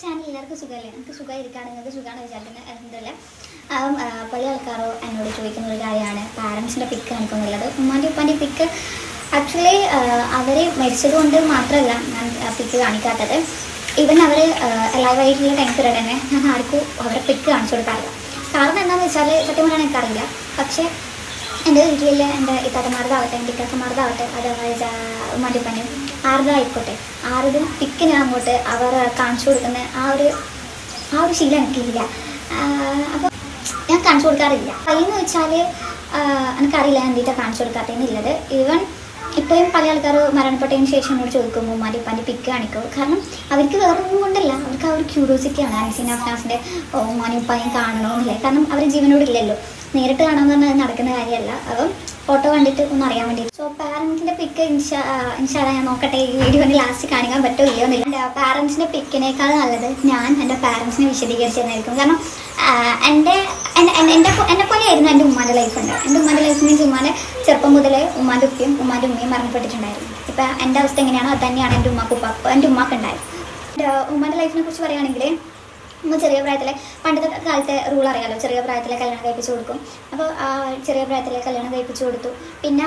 Channel എല്ലാവർക്കും സുഖമല്ലേ? നമുക്ക് സുഖമായിരിക്കാണ് നിങ്ങൾക്ക് സുഖമാണ് വിചാരിക്കുന്നത് എന്തല്ല അപ്പം പല ആൾക്കാരോ എന്നോട് ചോദിക്കുന്ന ഒരു കാര്യമാണ്. പാരൻസിന്റെ പിക്ക് കാണിക്കുന്നുള്ളത് ഉമ്മാന്റെ ഉപ്പാന്റെ പിക്ക് ആക്ച്വലി അവർ മരിച്ചത് കൊണ്ട് മാത്രമല്ല ഞാൻ പിക്ക് കാണിക്കാത്തത്. ഈവൻ അവർ ലൈവായിട്ടുള്ള ടൈം പീരീഡ് തന്നെ ഞാൻ ആർക്കും അവരെ പിക്ക് കാണിച്ചു കൊടുക്കാറില്ല. കാരണം എന്താണെന്ന് വെച്ചാൽ സത്യം പറയാൻ എനിക്കറിയില്ല. പക്ഷേ എന്റെ വീട്ടിൽ എന്റെ ഇത്താത്തമാർക്കാവട്ടെ എന്റെ ഇക്കാക്കമാർക്കാവട്ടെ അതേപോലെ മടിപ്പനും ഉപ്പാന്റെയും ആരുടെ ഞാൻ അങ്ങോട്ട് അവർ കാണിച്ചു കൊടുക്കുന്ന ആ ഒരു ആ ഒരു ശീലം എനിക്കില്ല. അപ്പോൾ ഞാൻ കാണിച്ചു കൊടുക്കാറില്ല. പയ്യെന്ന് വെച്ചാൽ എനിക്കറിയില്ല എന്തിട്ടാണ് കാണിച്ചു കൊടുക്കാത്തതെന്നുള്ളത്. ഈവൻ ഇപ്പോഴും പല ആൾക്കാർ മരണപ്പെട്ടതിന് ശേഷം എന്നോട് ചോദിക്കും ഉമ്മാന്റെ ഉപ്പാന്റെ പിക്ക് കാണിക്കും. കാരണം അവർക്ക് വേറെ ഒന്നും കൊണ്ടല്ല. അവർക്ക് ആ ഒരു ക്യൂരിയോസിറ്റിയാണ് അനസിൻ അഫ്നാസിന്റെ ഉമ്മാനും ഉപ്പാനും കാണണമെന്നില്ല കാരണം അവർ ജീവനോടില്ലല്ലോ. നേരിട്ട് കാണാൻ പറഞ്ഞാൽ നടക്കുന്ന കാര്യമല്ല. അപ്പം ഫോട്ടോ കണ്ടിട്ട് ഒന്ന് അറിയാൻ വേണ്ടി സോ പാരൻസിന്റെ പിക്ക് ഇൻഷാ ഇൻഷാല്ല ഞാൻ നോക്കട്ടെ. ഈ വീഡിയോന് ലാസ്റ്റ് കാണിക്കാൻ പറ്റുമോ ഇല്ലയോ എന്നില്ല. പാരൻസിന്റെ പിക്കിനേക്കാൾ നല്ലത് ഞാൻ എന്റെ പാരൻസിനെ വിശദീകരിച്ചു തന്നെയായിരിക്കും കാരണം എന്റെ എന്റെ എന്നെ പോലെയായിരുന്നു എന്റെ ഉമ്മാന്റെ ലൈഫ് ഉണ്ട്. എന്റെ ഉമ്മാന്റെ ലൈഫ് മീൻസ് ഉമ്മാന്റെ ചെറുപ്പം മുതലേ ഉമ്മാന്റെ ഉപ്പയും ഉമ്മാന്റെ ഉമ്മയും മരണപ്പെട്ടിട്ടുണ്ടായിരുന്നു. ഇപ്പം എന്റെ അവസ്ഥ എങ്ങനെയാണോ അത് തന്നെയാണ് എന്റെ ഉമ്മാക്ക് ഉപ്പ എന്റെ ഉമ്മാക്ക് എന്റെ ഉമ്മാന്റെ ലൈഫിനെ കുറിച്ച് പറയുകയാണെങ്കിൽ ഉമ്മ ചെറിയ പ്രായത്തിലെ പണ്ടത്തെ കാലത്തെ റൂൾ അറിയാമല്ലോ ചെറിയ പ്രായത്തിലെ കല്യാണം കഴിപ്പിച്ചു കൊടുക്കും. അപ്പോൾ ചെറിയ പ്രായത്തിലെ കല്യാണം കഴിപ്പിച്ചു കൊടുത്തു. പിന്നെ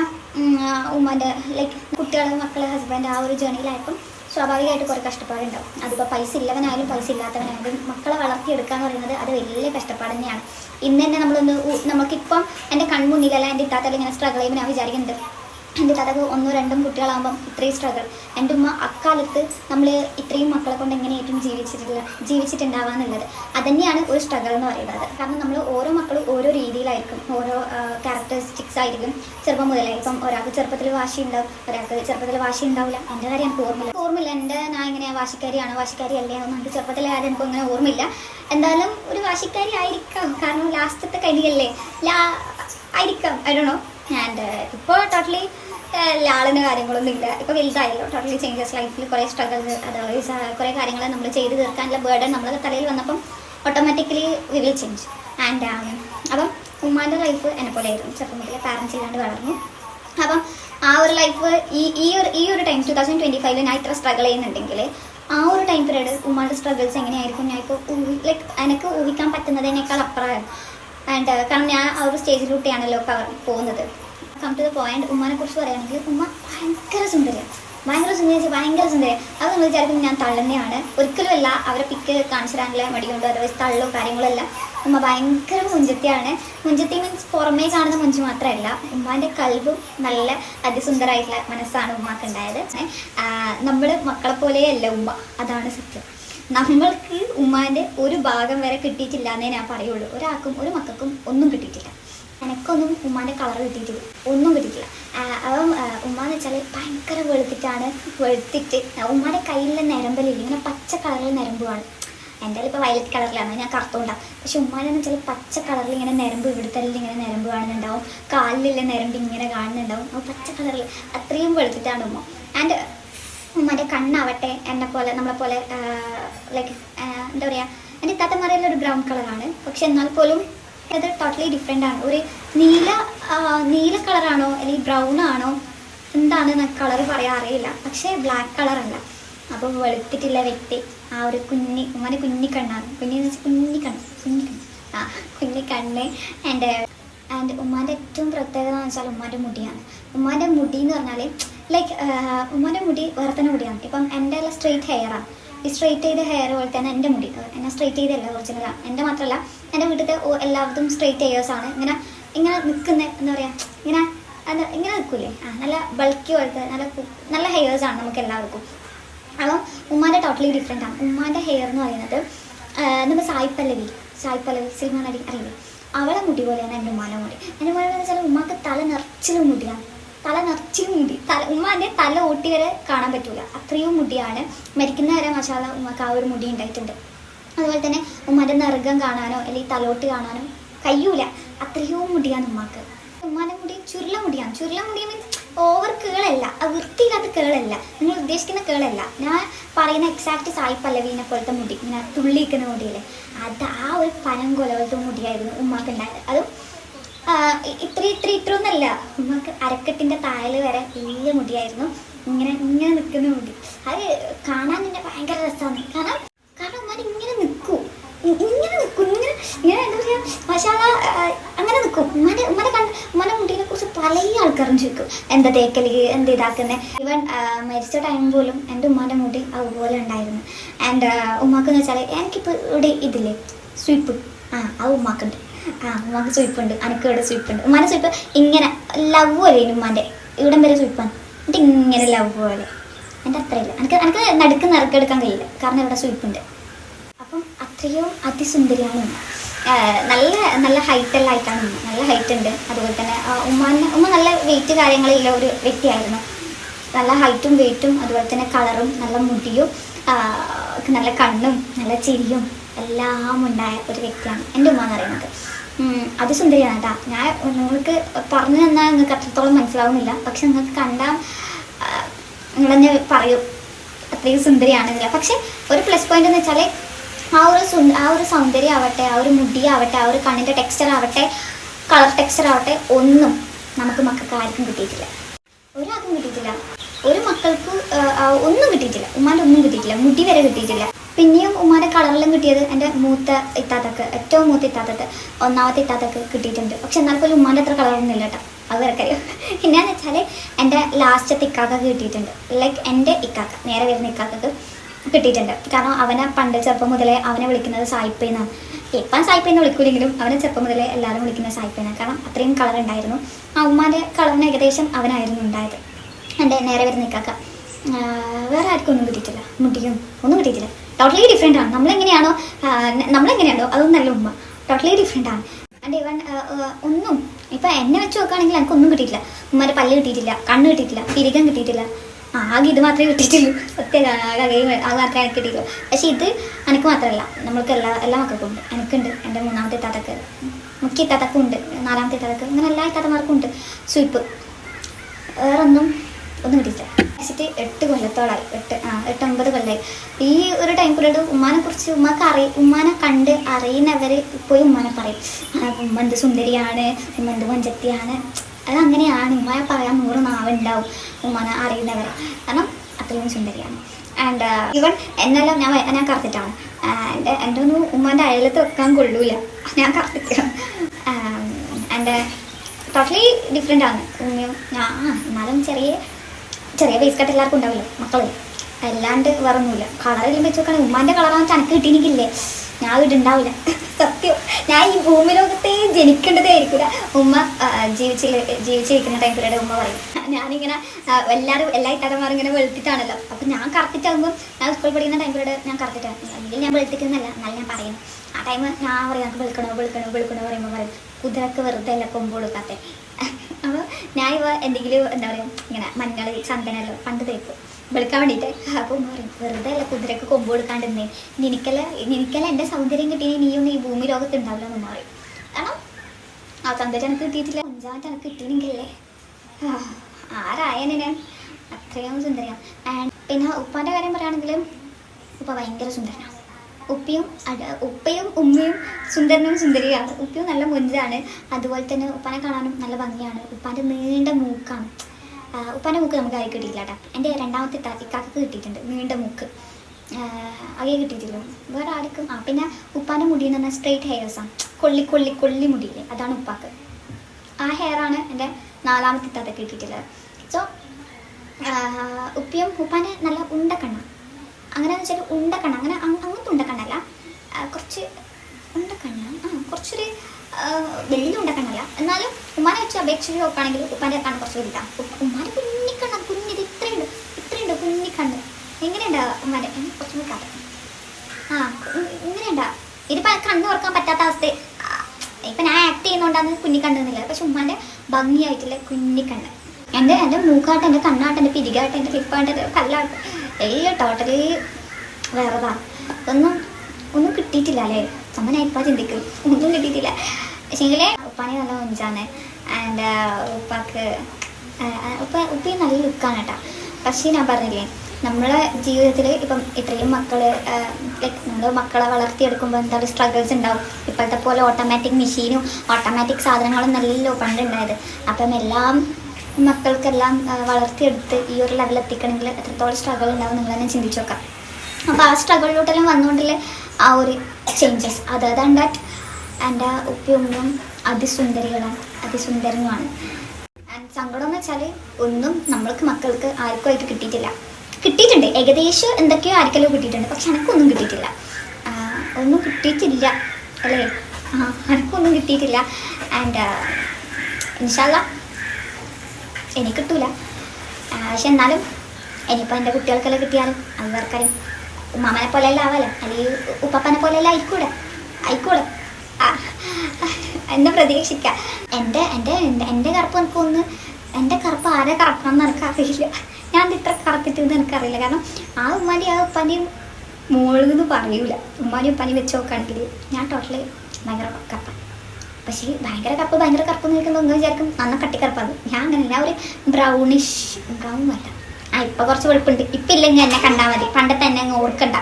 ഉമ്മന്റെ ലൈക്ക് കുട്ടികൾ മക്കൾ ഹസ്ബൻഡ് ആ ഒരു ജേണിയിലായപ്പം സ്വാഭാവികമായിട്ട് കുറേ കഷ്ടപ്പാടുണ്ടാവും. അതിപ്പോൾ പൈസ ഇല്ലവനായാലും പൈസ ഇല്ലാത്തവനായാലും മക്കളെ വളർത്തിയെടുക്കുക എന്ന് പറയുന്നത് അത് വലിയ കഷ്ടപ്പാട് തന്നെയാണ്. ഇന്ന് തന്നെ നമ്മളൊന്ന് നമുക്കിപ്പം എന്റെ കൺമുന്നിലല്ല എന്റെ ഇട്ടാത്തല്ല ഇങ്ങനെ സ്ട്രഗിൾ ചെയ്യുമ്പോൾ ഞാൻ വിചാരിക്കുന്നുണ്ട്. എന്റെ താത്തക്ക് ഒന്നോ രണ്ടും കുട്ടികളാകുമ്പം ഇത്രയും സ്ട്രഗിൾ എന്റെ ഉമ്മ അക്കാലത്ത് നമ്മൾ ഇത്രയും മക്കളെ കൊണ്ട് എങ്ങനെയായിട്ടും ജീവിച്ചിട്ടില്ല ജീവിച്ചിട്ടുണ്ടാവാന്നുള്ളത്. അതുതന്നെയാണ് ഒരു സ്ട്രഗിൾ എന്ന് പറയുന്നത്. കാരണം നമ്മൾ ഓരോ മക്കളും ഓരോ രീതിയിലായിരിക്കും. ഓരോ ക്യാരക്ടറിസ്റ്റിക്സ് ആയിരിക്കും ചെറുപ്പം മുതലേ. ഇപ്പം ഒരാൾക്ക് ചെറുപ്പത്തിൽ വാശി ഉണ്ടാവും ഒരാൾക്ക് ചെറുപ്പത്തിൽ വാശി ഉണ്ടാവില്ല എന്റെ കാര്യം എനിക്ക് ഓർമ്മയില്ല. ഓർമ്മയില്ല എന്റെ ഞാൻ ഇങ്ങനെ വാശിക്കാരിയാണ് വാശിക്കാരി അല്ലേ എന്നൊന്നും എനിക്ക് ചെറുപ്പത്തിലെ കാര്യം എനിക്ക് അങ്ങനെ ഓർമ്മയില്ല. എന്തായാലും ഒരു വാശിക്കാരി ആയിരിക്കാം. കാരണം ലാസ്റ്റത്തെ കടിയല്ലേ ലാ ആയിരിക്കാം. ഐ ഡോ ആൻഡ് ഇപ്പോൾ ടോട്ടലി ലാളിന് കാര്യങ്ങളൊന്നും ഇല്ല. ഇപ്പോൾ വലുതായല്ലോ. ടോട്ടലി ചേഞ്ചസ് ലൈഫിൽ കുറേ സ്ട്രഗിൾസ് അതർവൈസ് കുറേ കാര്യങ്ങൾ നമ്മൾ ചെയ്ത് തീർക്കാനുള്ള ബേർഡൻ നമ്മുടെ തലയിൽ വന്നപ്പം automatically we will change and അപ്പം ഉമ്മാന്റെ ലൈഫ് എന്നെ പോലെ ആയിരുന്നു. ചെറുപ്പം മുതലേ പാരൻസ് ഇല്ലാണ്ട് വളർന്നു. അപ്പം ആ ഒരു ലൈഫ് ഈ ഈ ഒരു ഈ ഒരു ടൈം ടു തൗസൻഡ് ട്വന്റി ഫൈവിൽ ഞാൻ ഇത്ര സ്ട്രഗിൾ ചെയ്യുന്നുണ്ടെങ്കിൽ ആ ഒരു ടൈം പീരീഡ് ഉമ്മാന്റെ സ്ട്രഗിൾസ് എങ്ങനെയായിരിക്കും? ഞാൻ ഇപ്പോൾ ലൈക്ക് എനിക്ക് ഊഹിക്കാൻ പറ്റുന്നതിനേക്കാൾ അപ്പുറമായിരുന്നു ആൻഡ് കാരണം ഞാൻ ആ ഒരു സ്റ്റേജിലൂടെയാണല്ലോ പോകുന്നത്. കം ടു ദ പോയിന്റ് ഉമ്മാനെ കുറിച്ച് പറയുകയാണെങ്കിൽ ഉമ്മ ഭയങ്കര സുന്ദരിയാണ് ഭയങ്കര സുന്ദരിച്ച് ഭയങ്കര സുന്ദരി അത് നമ്മൾ വിചാരിക്കും ഞാൻ തള്ളുന്നതാണ് ഒരിക്കലുമല്ല അവരെ പിക്ക് കാണിച്ചു തരാനുള്ള മടിയുണ്ടോ അതേപോലെ തള്ളോ കാര്യങ്ങളല്ല ഉമ്മ ഭയങ്കര മുഞ്ചത്തിയാണ്. മുഞ്ചത്തി മീൻസ് പുറമേ കാണുന്ന മുഞ്ച് മാത്രമല്ല ഉമ്മാന്റെ കൽബും നല്ല അതിസുന്ദരമായിട്ടുള്ള മനസ്സാണ് ഉമ്മാക്ക് ഉണ്ടായത്. നമ്മൾ മക്കളെ പോലെയല്ല ഉമ്മ. അതാണ് സത്യം. നമ്മൾക്ക് ഉമ്മാന്റെ ഒരു ഭാഗം വരെ കിട്ടിയിട്ടില്ല എന്നേ ഞാൻ പറയുള്ളൂ. ഒരാൾക്കും ഒരു മക്കൾക്കും ഒന്നും കിട്ടിയിട്ടില്ല. എനിക്കൊന്നും ഉമ്മാന്റെ കളർ കിട്ടിയിട്ടില്ല. ഒന്നും കിട്ടിയിട്ടില്ല. അപ്പം ആ, ഉമ്മാന്ന് വെച്ചാൽ ഭയങ്കര വെളുത്തിട്ടാണ് വെളുത്തിട്ട്. ഉമ്മാന്റെ കയ്യിലെ നിരമ്പലില്ല ഇങ്ങനെ പച്ച കളറിൽ നിരമ്പുമാണ് എന്റെ ഇപ്പോൾ വയലറ്റ് കളറിലാണ് ഞാൻ കറുത്തോണ്ടാവും പക്ഷെ ഉമ്മാനെന്ന് വെച്ചാൽ പച്ച കളറിൽ ഇങ്ങനെ നിരമ്പ് ഇവിടുത്തെല്ലാം ഇങ്ങനെ നിരമ്പ് കാണുന്നുണ്ടാവും. കാലിലുള്ള നിരമ്പ് ഇങ്ങനെ കാണുന്നുണ്ടാവും. അപ്പോൾ പച്ച കളറിൽ അത്രയും വെളുത്തിട്ടാണ് ഉമ്മ. ആൻഡ് ഉമ്മാന്റെ കണ്ണാവട്ടെ എന്നെ പോലെ നമ്മളെ പോലെ ലൈക്ക് എന്താ പറയുക എന്റെ ഇത്താത്തമാരെല്ലാം ഒരു ബ്രൗൺ കളറാണ് പക്ഷെ എന്നാൽ പോലും അത് ടോട്ടലി ഡിഫറെന്റ് ആണ്. ഒരു നീല നീല കളറാണോ അല്ലെങ്കിൽ ബ്രൗൺ ആണോ എന്താണ് കളർ പറയാൻ അറിയില്ല. പക്ഷേ ബ്ലാക്ക് കളറല്ല അപ്പോൾ വെളുത്തിട്ടുള്ള വ്യക്തി ആ ഒരു കുഞ്ഞി ഉമ്മാന്റെ കുഞ്ഞി കണ്ണാണ്. കുഞ്ഞിന്ന് വെച്ചാൽ കുഞ്ഞി കണ്ണ് കുഞ്ഞി കണ്ണ്. ആ കുഞ്ഞി കണ്ണ്. ആൻഡ് ആൻഡ് ഉമ്മാന്റെ ഏറ്റവും പ്രത്യേകത എന്ന് വെച്ചാൽ ഉമ്മാന്റെ മുടിയാണ്. ഉമ്മാന്റെ മുടി എന്ന് പറഞ്ഞാൽ ലൈക്ക് ഉമ്മന്റെ മുടി വേറെ മുടിയാണ്. ഇപ്പം എന്റെ എല്ലാം സ്ട്രെയിറ്റ് ഹെയറാണ് ഈ സ്ട്രെയിറ്റ് ചെയ്ത ഹെയർ പോലെ തന്നെ എന്റെ മുടി. എന്നെ സ്ട്രെയിറ്റ് ചെയ്തല്ല ഒറിജിനലാണ് എന്റെ മാത്രമല്ല എന്റെ ഓ- എല്ലാവർക്കും സ്ട്രെയിറ്റ് ഹെയേഴ്സാണ് ഇങ്ങനെ ഇങ്ങനെ നിൽക്കുന്ന എന്താ പറയുക ഇങ്ങനെ ഇങ്ങനെ നിൽക്കൂലേ? ആ നല്ല ബൾക്കി പോലത്തെ നല്ല നല്ല ഹെയേഴ്സാണ് നമുക്ക് എല്ലാവർക്കും. അപ്പം ഉമ്മാന്റെ ടോട്ടലി ഡിഫറെന്റ് ആണ്. ഉമ്മാന്റെ ഹെയർ എന്ന് പറയുന്നത് നമ്മൾ സായി പല്ലവി സായി പല്ലവി സിനിമ നടി അറിയില്ലേ? അവളെ മുടി പോലെയാണ് എന്റെ ഉമ്മാന്റെ മുടി. എന്റെ എന്ന് വെച്ചാൽ ഉമ്മാക്ക് തല നിറച്ചിലും മുടിയാണ്. തല നിറച്ചു മുടി. തല ഉമ്മാന്റെ തല ഓട്ടി വരെ കാണാൻ പറ്റൂല. അത്രയും മുടിയാണ്. മരിക്കുന്ന വരെ മസാല ഉമ്മക്ക് ആ ഒരു മുടി ഉണ്ടായിട്ടുണ്ട്. അതുപോലെ തന്നെ ഉമ്മാന്റെ നിറകം കാണാനോ അല്ലെങ്കിൽ തലോട്ട് കാണാനോ കഴിയൂല. അത്രയും മുടിയാണ് ഉമ്മാക്ക്. ഉമ്മാന്റെ മുടി ചുരുള മുടിയാണ്. ചുരുള മുടി മീൻസ് ഓവർ കേളല്ല വൃത്തിയില്ലാത്ത കേളല്ല നിങ്ങൾ ഉദ്ദേശിക്കുന്ന കേളല്ല ഞാൻ പറയുന്ന എക്സാക്ട് സായി പല്ലവീനെ പോലത്തെ മുടി. ഇങ്ങനെ തുള്ളിക്കുന്ന മുടിയില്ലേ. അത് ആ ഒരു പനം കൊല പോലത്തെ മുടിയായിരുന്നു ഉമ്മാക്ക് ഉണ്ടായത്. അതും ഇത്ര ഇത്ര ഇത്ര ഒന്നല്ല നമുക്ക് അരക്കെട്ടിന്റെ താഴെ വരെ വലിയ മുടിയായിരുന്നു. ഇങ്ങനെ ഇങ്ങനെ നിൽക്കുന്ന മുടി. അത് കാണാൻ തന്നെ ഭയങ്കര രസമാണ് കാരണം കാരണം ഉമ്മ ഇങ്ങനെ നിൽക്കും ഇങ്ങനെ നിൽക്കും ഇങ്ങനെ ഇങ്ങനെ എന്താ പറയുക മസാല അങ്ങനെ നിൽക്കും ഉമ്മനെ ഉമ്മനെ കണ്ട് ഉമ്മനെ മുടീനെ കുറിച്ച് പല ആൾക്കാരും ചോദിക്കും. എന്താ തേക്കൽ? എന്ത് ഇതാക്കുന്നത് ഇവൻ മരിച്ച ടൈം പോലും എന്റെ ഉമ്മാന്റെ മുടി അതുപോലെ ഉണ്ടായിരുന്നു. ആൻഡ് ഉമ്മാക്കെന്ന് വെച്ചാൽ എനിക്കിപ്പോൾ ഇവിടെ ഇതില്ലേ? സ്വീപ്പ് ആ ആ ഉമ്മാക്കുണ്ട്. ആ സ്വീപ്പുണ്ട്. അനക്ക് ഇവിടെ സ്വീപ്പുണ്ട്. ഉമ്മാന്റെ സ്വീപ്പ് ഇങ്ങനെ ലവ് പോലെ ഉമ്മാന്റെ. ഇവിടം വരെ സ്വീപ്പാണ് എന്നിട്ട് ഇങ്ങനെ ലവ് പോലെ. എന്റെ അത്രയില്ല എനിക്ക് എനിക്ക് നടുക്ക് നിറക്കെടുക്കാൻ കഴിയില്ല. കാരണം ഇവിടെ സ്വീപ്പുണ്ട്. അപ്പം അത്രയും അതിസുന്ദരിയാണ് ഉമ്മ. നല്ല നല്ല ഹൈറ്റ് എല്ലാം ആയിട്ടാണ് ഉമ്മ. നല്ല ഹൈറ്റ് ഉണ്ട്. അതുപോലെ തന്നെ ഉമ്മാന്റെ ഉമ്മ നല്ല വെയിറ്റ് കാര്യങ്ങളുള്ള ഒരു വ്യക്തിയായിരുന്നു. നല്ല ഹൈറ്റും വെയിറ്റും അതുപോലെ തന്നെ കളറും നല്ല മുടിയും നല്ല കണ്ണും നല്ല ചിരിയും എല്ലാം ഉണ്ടായ ഒരു വ്യക്തിയാണ് എന്റെ ഉമ്മ എന്ന് പറയുന്നത്. അതിസുന്ദരിയാണ് കേട്ടോ. ഞാൻ നിങ്ങൾക്ക് പറഞ്ഞു തന്നാൽ നിങ്ങൾക്ക് അത്രത്തോളം മനസ്സിലാവുന്നില്ല. പക്ഷെ നിങ്ങൾക്ക് കണ്ടാൽ നിങ്ങൾ തന്നെ പറയും. അത്രയും സുന്ദരിയാണെന്നില്ല. പക്ഷെ ഒരു പ്ലസ് പോയിന്റ് എന്ന് വെച്ചാൽ ആ ഒരു സുന്ദ ആ ഒരു സൗന്ദര്യം ആവട്ടെ ആ ഒരു മുടി ആവട്ടെ ആ ഒരു കണ്ണിന്റെ ടെക്സ്ചർ ആവട്ടെ കളർ ടെക്സ്ചർ ആവട്ടെ ഒന്നും നമുക്ക് മക്കൾക്ക് ആർക്കും കിട്ടിയിട്ടില്ല. ഒരാൾക്കും കിട്ടിയിട്ടില്ല. ഒരു മക്കൾക്ക് ഒന്നും കിട്ടിയിട്ടില്ല. ഉമ്മാന്റെ ഒന്നും കിട്ടിയിട്ടില്ല. മുടി വരെ കിട്ടിയിട്ടില്ല. പിന്നെയും ഉമ്മാന്റെ കളറെല്ലാം കിട്ടിയത് എന്റെ മൂത്ത ഇത്താത്തക്ക് ഏറ്റവും മൂത്ത ഇത്താത്തക്ക് ഒന്നാമത്തെ ഇത്താത്തക്ക് കിട്ടിയിട്ടുണ്ട്. പക്ഷെ എന്നാൽ പോലും ഉമ്മാന്റെ അത്ര കളറൊന്നും ഇല്ല കേട്ടോ. അത് വേറെക്കറിയോ പിന്നെയെന്ന് വെച്ചാൽ എന്റെ ലാസ്റ്റത്തെ ഇക്കാക്കക്ക് കിട്ടിയിട്ടുണ്ട്. ലൈക്ക് എന്റെ ഇക്കാക്ക നേരെ വരുന്ന ഇക്കാക്കക്ക് കിട്ടിയിട്ടുണ്ട്. കാരണം അവനെ പണ്ട് ചെറുപ്പം മുതലേ അവനെ വിളിക്കുന്നത് സായിപ്പേന്നാണ് ഇപ്പം സായിപ്പേന്ന് വിളിക്കൂലെങ്കിലും അവനെ ചെറുപ്പം മുതലേ എല്ലാവരും വിളിക്കുന്നത് സായിപ്പ കാരണം അത്രയും കളർ ഉണ്ടായിരുന്നു. ആ ഉമ്മാന്റെ കളറിന് ഏകദേശം അവനായിരുന്നു ഉണ്ടായത്. എന്റെ നേരെ വരുന്ന ഇക്കാക്ക. വേറെ ആർക്കും ഒന്നും കിട്ടിയിട്ടില്ല. മുടിയും ഒന്നും കിട്ടിയിട്ടില്ല. ടോട്ടലി ഡിഫറെന്റ് ആണ്. നമ്മളെങ്ങനെയാണോ നമ്മളെങ്ങനെയാണോ അതൊന്നും നല്ല ഉമ്മ. ടോട്ടലി ഡിഫറെന്റ് ആണ്. ആൻഡ് ഇവൻ ഒന്നും ഇപ്പം എന്നെ വെച്ച് നോക്കുകയാണെങ്കിൽ എനിക്കൊന്നും കിട്ടിയിട്ടില്ല. ഉമ്മാന്റെ പല്ല് കിട്ടിയിട്ടില്ല കണ്ണ് കിട്ടിയിട്ടില്ല പിരികം കിട്ടിയിട്ടില്ല. ആകെ ഇത് മാത്രമേ കിട്ടിയിട്ടുള്ളൂ. സത്യം ആകെ അത് മാത്രമേ എനിക്ക് കിട്ടിയിട്ടുള്ളൂ. പക്ഷേ ഇത് എനിക്ക് മാത്രമല്ല. നമ്മൾക്ക് എല്ലാ എല്ലാ മക്കൾക്കും ഉണ്ട്. എനിക്കുണ്ട്. എന്റെ മൂന്നാമത്തെ താത്തക്ക്. മുഖ്യ താത്തക്കും ഉണ്ട്. നാലാമത്തെ താത്തക്ക്. അങ്ങനെ എല്ലാ താത്തമാർക്കും ഉണ്ട്. സ്വീപ്പ് വേറൊന്നും ഒന്നും കിട്ടിയില്ല വെച്ചിട്ട് എട്ട് കൊല്ലത്തോളായി. എട്ട് ആ എട്ട് ഒമ്പത് കൊല്ലമായി ഈ ഒരു ടൈം പീരീഡ് ഉമ്മാനെ കുറിച്ച് ഉമ്മാക്ക് അറിയ ഉമ്മാനെ കണ്ട് അറിയുന്നവർ പോയി ഉമ്മാനെ പറയും. ഉമ്മ എന്ത് സുന്ദരിയാണ് ഉമ്മ എന്ത് മഞ്ചത്തിയാണ്. അതങ്ങനെയാണ് ഉമ്മയെ പറയാൻ നൂറ് നാവുണ്ടാവും ഉമ്മാനെ അറിയുന്നവർ കാരണം അത്രയും സുന്ദരിയാണ്. ആൻഡ് ഇവൺ എന്നെല്ലാം ഞാൻ ഞാൻ കറുത്തിട്ടാണ്. ആൻഡ് എന്റെ ഒന്നും ഉമ്മാന്റെ അയലത്ത് വെക്കാൻ കൊള്ളൂല. ഞാൻ കറുത്തിട്ടാണ്. ആൻഡ് ടോട്ടലി ഡിഫറെന്റ് ആണ്. ഉമ്മയും ഞാൻ എന്നാലും ചെറിയ ചെറിയ ഫേസ് കട്ട് എല്ലാവർക്കും ഉണ്ടാവില്ല? മക്കൾ അല്ലാണ്ട് വേറെ ഒന്നുമില്ല കളറെല്ലാം വെച്ച് നോക്കുകയാണെങ്കിൽ ഉമ്മാന്റെ കളറാണ് ചനക്ക് കിട്ടിയെനിക്കില്ലേ ഞാൻ ഇടുണ്ടാവില്ല സത്യം. ഞാൻ ഈ ഭൂമി ലോകത്തെ ജനിക്കേണ്ടതേ ആയിരിക്കില്ല ഉമ്മ ജീവിച്ച് ജീവിച്ചിരിക്കുന്ന ടൈം പീരീഡ് ഉമ്മ പറയും. ഞാനിങ്ങനെ എല്ലാവരും എല്ലാ ഇത്താത്തമാരും ഇങ്ങനെ വെളുത്തിട്ടാണല്ലോ. അപ്പം ഞാൻ കറക്റ്റിട്ടാകുമ്പോൾ ഞാൻ സ്കൂളിൽ പഠിക്കുന്ന ടൈം പീരീഡ് ഞാൻ കറക്റ്റിട്ടാണ് അല്ലെങ്കിൽ ഞാൻ വെളുത്തിക്കുന്നല്ല എന്നാലും ഞാൻ പറയുന്നു ആ ടൈം ഞാൻ പറയാം നമുക്ക് വെളുക്കണോ വെളുക്കണോ വെളുക്കണോ? പറയുമ്പോൾ പറയും. കുതിരക്ക് വെറുതെ അല്ല കൊമ്പ് കൊടുക്കാത്തെ. അപ്പോൾ ഞാൻ ഇവ എന്തെങ്കിലും എന്താ പറയുക ഇങ്ങനെ മഞ്ഞൾ ചന്ദനല്ലോ പണ്ട് തേക്കും വെളുക്കാൻ വേണ്ടിയിട്ട് അപ്പോൾ ഉമ്മ പറയും വെറുതെ അല്ല കുതിരക്ക് കൊമ്പ് കൊടുക്കാണ്ടിരുന്നേ. നിനക്കല്ല നിനക്കല്ല എന്റെ സൗന്ദര്യം കിട്ടിയ നീയൊന്നും ഈ ഭൂമി ലോകത്ത് ഉണ്ടാവില്ല എന്ന് പറയും. കാരണം ആ സൗന്ദര്യം എനിക്ക് കിട്ടിയിട്ടില്ല. അഞ്ചാമത്തെ എനിക്ക് കിട്ടിയില്ലെങ്കിലേ ആരായനെ അത്രയും സുന്ദരിയാണ് പിന്നെ ഉപ്പാന്റെ കാര്യം പറയുകയാണെങ്കിൽ ഉപ്പ ഭയങ്കര സുന്ദരനാണ് ഉപ്പയും ഉപ്പയും ഉമ്മയും സുന്ദരനും സുന്ദരിയാണ്. ഉപ്പയും നല്ല മുഞ്ചാണ് അതുപോലെ തന്നെ ഉപ്പാനെ കാണാനും നല്ല ഭംഗിയാണ്. ഉപ്പാന്റെ നീണ്ട മൂക്കാണ്. ഉപ്പാന്റെ മൂക്ക് നമുക്ക് ആയി കിട്ടിയില്ല കേട്ടോ. എന്റെ രണ്ടാമത്തെ ഇക്കാക്കക്ക് കിട്ടിയിട്ടുണ്ട് നീണ്ട മൂക്ക്. അകെ കിട്ടിയിട്ടില്ല. വേറെ ആർക്കും ആ പിന്നെ ഉപ്പാന്റെ മുടി എന്ന് പറഞ്ഞാൽ സ്ട്രെയിറ്റ് ഹെയർസാണ് കൊള്ളി കൊള്ളി കൊള്ളി മുടിയില്ലേ അതാണ് ഉപ്പാക്ക്. ആ ഹെയറാണ് എന്റെ നാലാമത്തെ ഇത്താത്ത കിട്ടിയിട്ടുള്ളത്. സോ ഉപ്പിയും ഉപ്പാന്റെ നല്ല ഉണ്ടക്കണ്ണ അങ്ങനെ എന്ന് വെച്ചാൽ ഉണ്ടക്കണ്ണ അങ്ങനെ അങ്- അങ്ങനത്തെ ഉണ്ടക്കണ്ണല്ല കുറച്ച് ഉണ്ടക്കണ്ണ ആ കുറച്ചൊരു വലിയ ഉണ്ടക്കണ്ണല്ല എന്നാലും ഉമ്മാനെ വെച്ച് അപേക്ഷിച്ച് നോക്കുകയാണെങ്കിൽ ഉപ്പാന്റെ കണ്ണ് കുറച്ച് വലുതാണ് ഉമ്മാന്റെ കുഞ്ഞിക്കണ്ണ കുഞ്ഞിത് ഇത്രയുണ്ട് ഇത്രയുണ്ട് കുഞ്ഞിക്കണ്ണ്. എങ്ങനെയുണ്ട് ഉമ്മാന്റെ കുറച്ച് കൂടി ആ ഇങ്ങനെയുണ്ടാ? ഇതിപ്പോൾ കണ്ണ് തുറക്കാൻ പറ്റാത്ത അവസ്ഥ. ഇപ്പം ഞാൻ ആക്ട് ചെയ്യുന്നതുകൊണ്ടാണ് കുഞ്ഞിക്കണ്ണെന്നില്ല പക്ഷെ ഉമ്മാന്റെ ഭംഗിയായിട്ടുള്ള കുഞ്ഞിക്കണ്ണ്. എന്റെ എന്റെ മൂക്കാട്ട് എന്റെ കണ്ണാട്ട് എന്റെ പിരികാട്ട് എന്റെ ലിപ്പാട്ട് എന്റെ കല്ലാട്ട്. എല്ലാം ടോട്ടലി വേറെതാ. ഒന്നും ഒന്നും കിട്ടിയിട്ടില്ല അല്ലേ? സമയം ഇപ്പം ചിന്തിക്കും. ഒന്നും കിട്ടിയിട്ടില്ല. പക്ഷേങ്കിൽ ഉപ്പാനെ നല്ല മുഞ്ചാണ് ആൻഡ് ഉപ്പാക്ക് ആ, ആ, ഉപ്പ ഉപ്പയും നല്ല ലുക്കാണ് കേട്ടോ. പക്ഷേ ഞാൻ പറഞ്ഞില്ലേ നമ്മളെ ജീവിതത്തിൽ ഇപ്പം ഇത്രയും മക്കൾ ലൈക്ക് നമ്മൾ മക്കളെ വളർത്തിയെടുക്കുമ്പോൾ എന്തായാലും സ്ട്രഗിൾസ് ഉണ്ടാവും? ഇപ്പോഴത്തെ പോലെ ഓട്ടോമാറ്റിക് മെഷീനും ഓട്ടോമാറ്റിക് സാധനങ്ങളും നല്ലല്ലോ പണ്ടുണ്ടായത് അപ്പം എല്ലാം മക്കൾക്കെല്ലാം വളർത്തിയെടുത്ത് ഈ ഒരു ലെവൽ എത്തിക്കണമെങ്കിൽ എത്രത്തോളം സ്ട്രഗിൾ ഉണ്ടാവും നിങ്ങൾ തന്നെ ചിന്തിച്ചു നോക്കാം. അപ്പോൾ ആ സ്ട്രഗിളിലോട്ടെല്ലാം വന്നുകൊണ്ടുള്ള ആ ഒരു ചേഞ്ചസ് അതർ ദാൻ ദാറ്റ് എന്റെ ഉപ്പിയൊന്നും അതിസുന്ദരികളാണ് അതിസുന്ദരനുമാണ്. ആൻഡ് സങ്കടം എന്ന് വെച്ചാൽ ഒന്നും നമ്മൾക്ക് മക്കൾക്ക് ആർക്കും ആയിട്ട് കിട്ടിയിട്ടില്ല. കിട്ടിയിട്ടുണ്ട്. ഏകദേശം എന്തൊക്കെയോ ആർക്കെല്ലോ കിട്ടിയിട്ടുണ്ട്. പക്ഷെ എനിക്കൊന്നും കിട്ടിയിട്ടില്ല. ഒന്നും കിട്ടിയിട്ടില്ല. അല്ലേ? ആ എനിക്കൊന്നും കിട്ടിയിട്ടില്ല. ആൻഡ് ഇൻഷാല്ല എനിക്ക് കിട്ടൂല. പക്ഷെ എന്നാലും ഇനിയിപ്പോൾ എന്റെ കുട്ടികൾക്കെല്ലാം കിട്ടിയാലും അത് വേർക്കാരും ഉമ്മാമനെ പോലെയല്ല ആവാലോ? അല്ലെങ്കിൽ ഉപ്പാപ്പനെ പോലെയല്ല ആയിക്കൂടെ? ആയിക്കൂടെ എന്ന് പ്രതീക്ഷിക്കാം. എന്റെ എന്റെ എന്റെ കറുപ്പ് എനിക്കൊന്ന് എന്റെ കറുപ്പ് ആരെ കറക്കണം എന്ന് എനിക്കറിയില്ല ഞാൻ ഇത് ഇത്ര എന്ന് എനിക്കറിയില്ല കാരണം ആ ഉമ്മാന്റെയും ആ ഉപ്പാന്റെയും നിന്ന് പറയൂല. ഉമ്മാന്റെയും ഉപ്പാനെയും വെച്ച് നോക്കുകയാണെങ്കിൽ ഞാൻ ടോട്ടലി ഭയങ്കര കറുപ്പാണ് പക്ഷേ ഭയങ്കര കറുപ്പ് ഭയങ്കര കറുപ്പ് നിൽക്കുമ്പോൾ ഒന്ന് വിചാരിക്കും നന്ന കട്ടിക്കറുപ്പാണ് ഞാൻ അങ്ങനെയല്ല ഒരു ബ്രൗണിഷ് ബ്രൗൺ അല്ല. ആ ഇപ്പം കുറച്ച് വെളുപ്പുണ്ട്. ഇപ്പം ഇല്ലെങ്കിൽ എന്നെ കണ്ടാൽ മതി. പണ്ടത്തെ എന്നെ അങ്ങ് ഓർക്കണ്ട.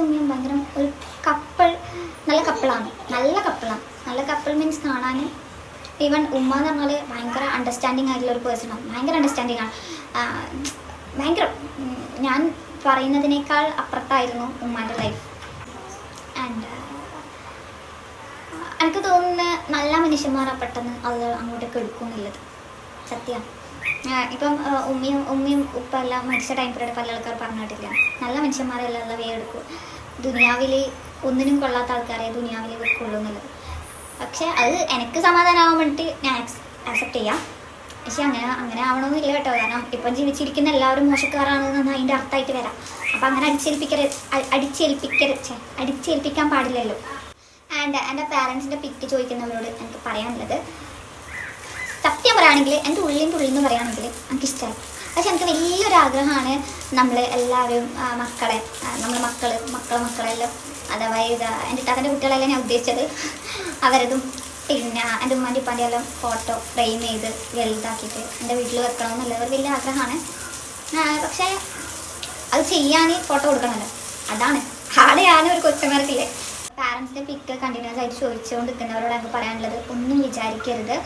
ഉമ്മയും ഭയങ്കര ഒരു കപ്പിൾ നല്ല കപ്പിളാണ് നല്ല കപ്പിളാണ് നല്ല കപ്പിൾ മീൻസ് കാണാൻ ഈവൻ ഉമ്മ എന്ന് പറഞ്ഞാൽ ഭയങ്കര അണ്ടർസ്റ്റാൻഡിങ് ആയിട്ടുള്ള ഒരു പേഴ്സൺ ആണ്. ഭയങ്കര അണ്ടർസ്റ്റാൻഡിങ് ആണ്. ഭയങ്കര ഞാൻ പറയുന്നതിനേക്കാൾ അപ്പുറത്തായിരുന്നു ഉമ്മാന്റെ ലൈഫ് ആൻഡ് എനിക്ക് തോന്നുന്ന നല്ല മനുഷ്യന്മാരെ പെട്ടെന്ന് അത് അങ്ങോട്ടേക്ക് എടുക്കുന്നുള്ളത് സത്യം. ഇപ്പം ഉമ്മയും ഉമ്മയും ഉപ്പ എല്ലാം മരിച്ച ടൈം പീരീഡ് പല ആൾക്കാർ പറഞ്ഞിട്ടില്ല നല്ല മനുഷ്യന്മാരെല്ലാം വേ എടുക്കും. ദുനിയാവിൽ ഒന്നിനും കൊള്ളാത്ത ആൾക്കാരെ ദുനിയാവിൽ വെക്കുള്ളൂ എന്നുള്ളത്. പക്ഷെ അത് എനിക്ക് സമാധാനമാവാൻ വേണ്ടിയിട്ട് ഞാൻ ആക്സെപ്റ്റ് ചെയ്യാം. പക്ഷെ അങ്ങനെ അങ്ങനെ ആവണമെന്നില്ല കേട്ടോ. കാരണം ഇപ്പം ജീവിച്ചിരിക്കുന്ന എല്ലാവരും മോശക്കാരാണെന്ന് അതിന്റെ അർത്ഥമായിട്ട് വരാം. അപ്പം അങ്ങനെ അടിച്ചേൽപ്പിക്കരുത് അടിച്ചേൽപ്പിക്കരുത് അടിച്ചേൽപ്പിക്കാൻ പാടില്ലല്ലോ. ആൻഡ് എന്റെ പാരൻസിന്റെ പിക്ക് ചോദിക്കുന്നവരോട് എനിക്ക് പറയാനുള്ളത്. സത്യം പറയുകയാണെങ്കിൽ എന്റെ ഉള്ളിന്റെ ഉള്ളിൽ നിന്ന് പറയുകയാണെങ്കിൽ എനിക്ക് ഇഷ്ടമായി പക്ഷെ എനിക്ക് വലിയൊരു ആഗ്രഹമാണ് നമ്മൾ എല്ലാവരും മക്കളെ നമ്മൾ മക്കൾ മക്കളെ മക്കളെല്ലാം അഥവാ ഇത് എന്റെ ഇത്താത്തന്റെ കുട്ടികളെല്ലാം ഞാൻ ഉദ്ദേശിച്ചത് അവരതും പിന്നെ എന്റെ ഉമ്മാന്റെ ഉപ്പാന്റെ എല്ലാം ഫോട്ടോ ഫ്രെയിം ചെയ്ത് വലുതാക്കിയിട്ട് എന്റെ വീട്ടിൽ വെക്കണം ഒരു വലിയ ആഗ്രഹമാണ്. പക്ഷേ അത് ചെയ്യാൻ ഫോട്ടോ കൊടുക്കണമല്ലോ. അതാണ്. ആടെയാണ് ഒരു കൊച്ചന്മാർക്കില്ലേ. പാരൻസിന്റെ പിക്ക് കണ്ടിന്യൂസ് ആയിട്ട് ചോദിച്ചുകൊണ്ട് നിൽക്കുന്നവരോട് എനിക്ക് പറയാനുള്ളത് ഒന്നും വിചാരിക്കരുത്.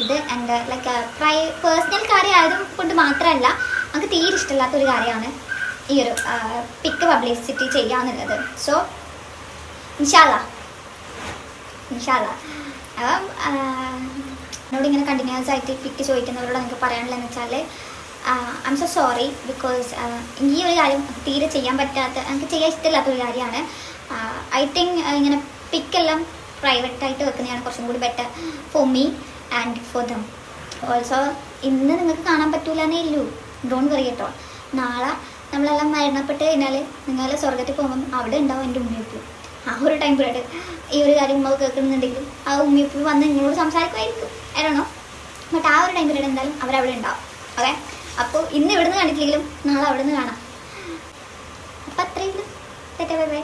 ഇത് എന്റെ ലൈക്ക് പ്രൈ പേഴ്സണൽ കാര്യമായത് കൊണ്ട് മാത്രമല്ല നമുക്ക് തീരെ ഇഷ്ടമില്ലാത്തൊരു കാര്യമാണ് ഈ ഒരു പിക്ക് പബ്ലിസിറ്റി ചെയ്യാന്നുള്ളത്. സോ ഇൻഷാല്ല ഇൻഷാല്ല അപ്പം എന്നോട് ഇങ്ങനെ കണ്ടിന്യൂസ് ആയിട്ട് പിക്ക് ചോദിക്കുന്നവരോട് എനിക്ക് പറയാനുള്ളതെന്ന് വെച്ചാൽ I am so sorry because ഈ ഒരു കാര്യം തീരെ ചെയ്യാൻ പറ്റാത്ത എനിക്ക് ചെയ്യാൻ ഇഷ്ടമില്ലാത്തൊരു കാര്യമാണ്. ഐ തിങ്ക് ഇങ്ങനെ പിക്കെല്ലാം പ്രൈവറ്റായിട്ട് വെക്കുന്നതാണ് കുറച്ചും കൂടി better for me and for them also ഇന്ന് നിങ്ങൾക്ക് കാണാൻ പറ്റൂലെന്നേ ഇല്ലൂ. ഡോണ്ട് വറി കേട്ടോ നാളെ നമ്മളെല്ലാം മരണപ്പെട്ട് കഴിഞ്ഞാൽ നിങ്ങൾ സ്വർഗത്തിൽ പോകുമ്പം അവിടെ ഉണ്ടാവും എന്റെ ഉമ്മയപ്പു ആ ഒരു ടൈം പീരീഡ് ഈ ഒരു കാര്യം ഉമ്മ കേൾക്കുന്നുണ്ടെങ്കിൽ ആ ഉമ്മയപ്പു വന്ന് നിങ്ങളോട് സംസാരിക്കുമായിരിക്കും. ആരണോ ബട്ട് ആ ഒരു ടൈം പീരീഡ് എന്തായാലും അവരവിടെ ഉണ്ടാവും. ഓക്കെ അപ്പോൾ ഇന്ന് ഇവിടുന്ന് കണ്ടിട്ടില്ലെങ്കിലും നാളെ അവിടെ നിന്ന് കാണാം. അപ്പം അത്രയും ബൈ ബൈ